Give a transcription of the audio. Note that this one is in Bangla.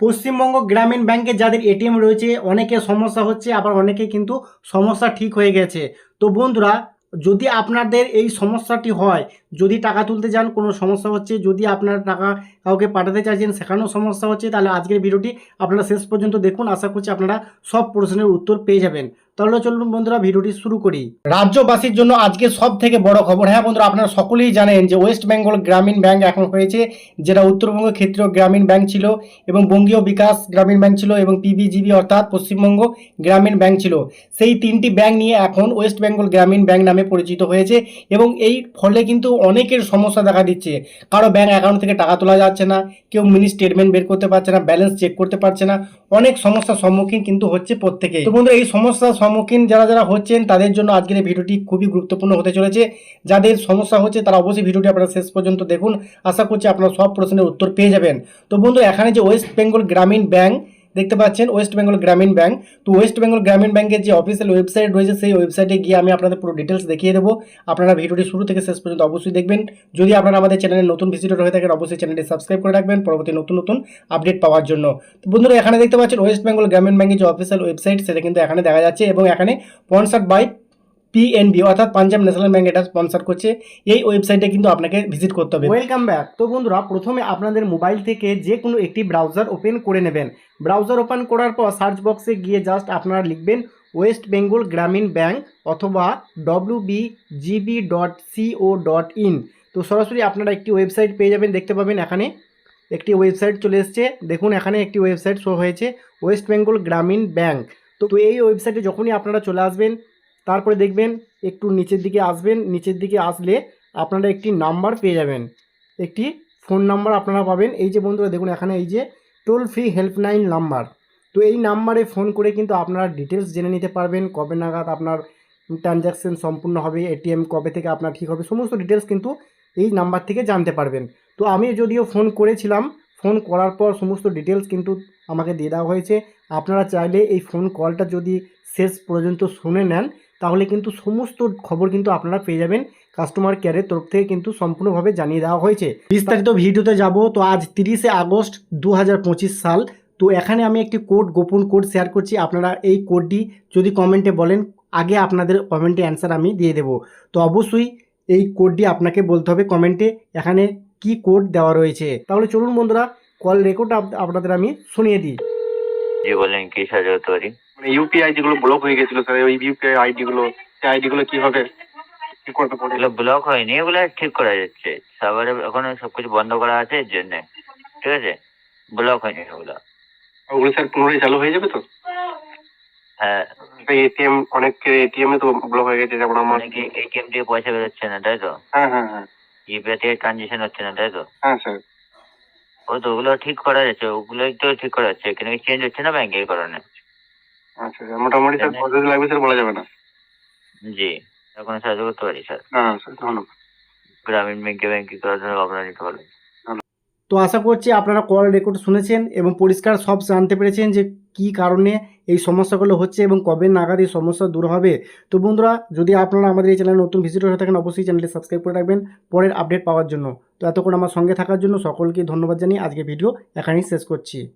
পশ্চিমবঙ্গ গ্রামীণ ব্যাংকে যাদের এটিএম রয়েছে, অনেকে সমস্যা হচ্ছে, আবার অনেকে কিন্তু সমস্যা ঠিক হয়ে গেছে। তো বন্ধুরা, যদি আপনাদের এই সমস্যাটি হয়, যদি টাকা তুলতে যান, কোনো সমস্যা হচ্ছে, যদি আপনার টাকা কাউকে পাঠাতে চাইছেন, সেখানেও সমস্যা হচ্ছে, তাহলে আজকের ভিডিওটি আপনারা শেষ পর্যন্ত দেখুন। আশা করছি আপনারা সব প্রশ্নের উত্তর পেয়ে যাবেন। তাহলে চলুন বন্ধুরা, ভিডিওটি শুরু করি। রাজ্যবাসীর জন্য আজকে সব থেকে বড় খবর। হ্যাঁ বন্ধুরা, আপনারা সকলেই জানেন যে ওয়েস্ট বেঙ্গল গ্রামীণ ব্যাংক এখন হয়েছে, যেটা উত্তরবঙ্গ ক্ষেত্রীয় গ্রামীণ ব্যাংক ছিল এবং বঙ্গীয় বিকাশ গ্রামীণ ব্যাংক ছিল এবং পিবিজিবি অর্থাৎ পশ্চিমবঙ্গ গ্রামীণ ব্যাংক ছিল। সেই তিনটি ব্যাংক নিয়ে এখন ওয়েস্ট বেঙ্গল গ্রামীণ ব্যাংক নামে পরিচিত হয়েছে এবং এই ফলে কিন্তু অনেকের সমস্যা দেখা দিচ্ছে। কারও ব্যাংক অ্যাকাউন্ট থেকে টাকা তোলা যাচ্ছে না, কেউ মিনি স্টেটমেন্ট বের করতে পারছে না, ব্যালেন্স চেক করতে পারছে না, অনেক সমস্যার সম্মুখীন কিন্তু হচ্ছে প্রত্যেকে তো বন্ধুরা, এই সমস্যার সম্মুখীন যারা যারা হচ্ছেন, তাদের জন্য আজকের এই ভিডিওটি খুবই গুরুত্বপূর্ণ হতে চলেছে। যাদের সমস্যা হচ্ছে, তারা অবশ্যই ভিডিওটি আপনারা শেষ পর্যন্ত দেখুন। আশা করছি আপনারা সব প্রশ্নের উত্তর পেয়ে যাবেন। তো বন্ধু, এখানে যে ওয়েস্ট বেঙ্গল গ্রামীণ ব্যাংক দেখতে পাচ্ছেন ওয়েস্ট বেঙ্গল গ্রামীণ ব্যাংক তো ওয়েস্ট বেঙ্গল গ্রামীণ ব্যাংকের যে অফিসিয়াল ওয়েবসাইট রয়েছে, সেই ওয়েবসাইটে গিয়ে আমি আপনাদের পুরো ডিটেলস দেখিয়ে দেবো। আপনারা ভিডিওটি শুরু থেকে শেষ পর্যন্ত অবশ্যই দেখবেন। যদি আপনারা আমাদের চ্যানেলে নতুন ভিজিটর হয়ে থাকেন, অবশ্যই চ্যানেলটি সাবস্ক্রাইব করে রাখবেন। পরবর্তী নতুন নতুন আপডেট পাওয়ার জন্য। তো বন্ধুরা, এখানে দেখতে পাচ্ছেন ওয়েস্ট বেঙ্গল গ্রামীণ ব্যাংকের যে অফিসিয়াল ওয়েবসাইট সেটা কিন্তু এখানে দেখা যাচ্ছে এবং এখানে স্পন্সার্ড বাই পিএনবি অর্থাৎ পাঞ্জাব ন্যাশনাল ব্যাংক এটা স্পন্সর করছে। এই ওয়েবসাইটে কিন্তু আপনাকে ভিজিট করতে হবে। ওয়েলকাম ব্যাক তো বন্ধুরা, প্রথমে আপনাদের মোবাইল থেকে যে কোনো একটি ব্রাউজার ওপেন করে নেবেন। ব্রাউজার ওপেন করার পর সার্চ বক্সে গিয়ে জাস্ট আপনারা লিখবেন ওয়েস্ট বেঙ্গল গ্রামীণ ব্যাংক অথবা W B GB dot CO dot in তো সরাসরি আপনারা একটি ওয়েবসাইট পেয়ে যাবেন, দেখতে পাবেন এখানে একটি ওয়েবসাইট চলে এসছে। দেখুন, এখানে একটি ওয়েবসাইট শো হয়েছে ওয়েস্ট বেঙ্গল গ্রামীণ ব্যাংক তো তো এই ওয়েবসাইটে যখনই আপনারা চলে আসবেন তারপরে দেখবেন একটু নিচের দিকে আসবেন, নিচের দিকে আসলে আপনারা একটি নাম্বার পেয়ে যাবেন। একটি ফোন নাম্বার আপনারা পাবেন। এই যে বন্ধুরা, দেখুন এখানে এই যে টোল ফ্রি হেল্পলাইন নাম্বার তো এই নাম্বারে ফোন করে কিন্তু আপনারা ডিটেলস জেনে নিতে পারবেন, কবে নাগাদ আপনার ট্রানজ্যাকশন সম্পূর্ণ হবে এটিএম কবে থেকে আপনার ঠিক হবে, সমস্ত ডিটেলস কিন্তু এই নাম্বার থেকে জানতে পারবেন। তো আমি যদিও ফোন করেছিলাম ফোন করার পর সমস্ত ডিটেলস কিন্তু আমাকে দিয়ে দেওয়া হয়েছে। আপনারা চাইলে এই ফোন কলটা যদি শেষ পর্যন্ত শুনে নেন তাহলে কিন্তু সমস্ত খবর কিন্তু আপনারা পেয়ে যাবেন কাস্টমার কেয়ারের তরফ থেকে কিন্তু সম্পূর্ণভাবে জানিয়ে দেওয়া হয়েছে। বিস্তারিত ভিডিওতে যাব, তো আজ তিরিশে আগস্ট দু হাজার পঁচিশ সাল। তো এখানে আমি একটি কোড গোপন কোড শেয়ার করছি। আপনারা এই কোডটি যদি কমেন্টে বলেন, আগে আপনাদের কমেন্টে অ্যান্সার আমি দিয়ে দেব। তো অবশ্যই এই কোডটি আপনাকে বলতে হবে কমেন্টে এখানে কি কোড দেওয়া রয়েছে। তাহলে চলুন বন্ধুরা কল রেকর্ড আপনাদের আমি শুনিয়ে দিই। বলেন, কি সাহায্য করতে পারি? মানে ইউপিআই যেগুলো ব্লক হয়ে গেছিল স্যার ওই ইউপিআই আইডি গুলো সেই আইডি গুলো কীভাবে কি করতে পারি এগুলো ব্লক হয়নি এগুলো ঠিক করা যাচ্ছে। সার্ভারে এখনও সবকিছু বন্ধ করা আছে এর জন্য। ঠিক আছে? ব্লক হয়নি এগুলো। ওগুলো স্যার পুনরায় চালু হয়ে যাবে তো? হ্যাঁ। এটিএম অনেক এটিএম এ তো ব্লক হয়ে গেছে যেমন আমার অনেকে এটিএম থেকে পয়সা বেরোচ্ছে না তাই তো? হ্যাঁ হ্যাঁ হ্যাঁ। ইউপিআই থেকে ট্রানজেকশন হচ্ছে না তাই তো? হ্যাঁ স্যার ও তো ওগুলো ঠিক করা যাচ্ছে ওগুলোই তো ঠিক করা যাচ্ছে কিন্তু চেঞ্জ হচ্ছে না ব্যাংকের কারণে। আচ্ছা স্যার মোটামুটি স্যার কতদিন লাগবে স্যার বলা যাবে না? জি এখন সাহায্য করতে পারি স্যার। হ্যাঁ স্যার ধন্যবাদ। গ্রামীণ ব্যাংকে ব্যাংকিং করার জন্য আপনারা নিতে পারবেন। তো আশা করছি আপনারা কল রেকর্ড শুনেছেন এবং পরিষ্কার সব জানতে পেরেছেন যে কি কারণে এই সমস্যাগুলো হচ্ছে এবং কবে নাগাদ এই সমস্যা দূর হবে। তো বন্ধুরা যদি আপনারা আমাদের এই চ্যানেলে নতুন ভিজিটর হয়ে থাকেন অবশ্যই চ্যানেলটি সাবস্ক্রাইব করে রাখবেন পরের আপডেট পাওয়ার জন্য। তো এতক্ষণ আমার সঙ্গে থাকার জন্য সকলকে ধন্যবাদ জানিয়ে আজকে ভিডিও এখানেই শেষ করছি।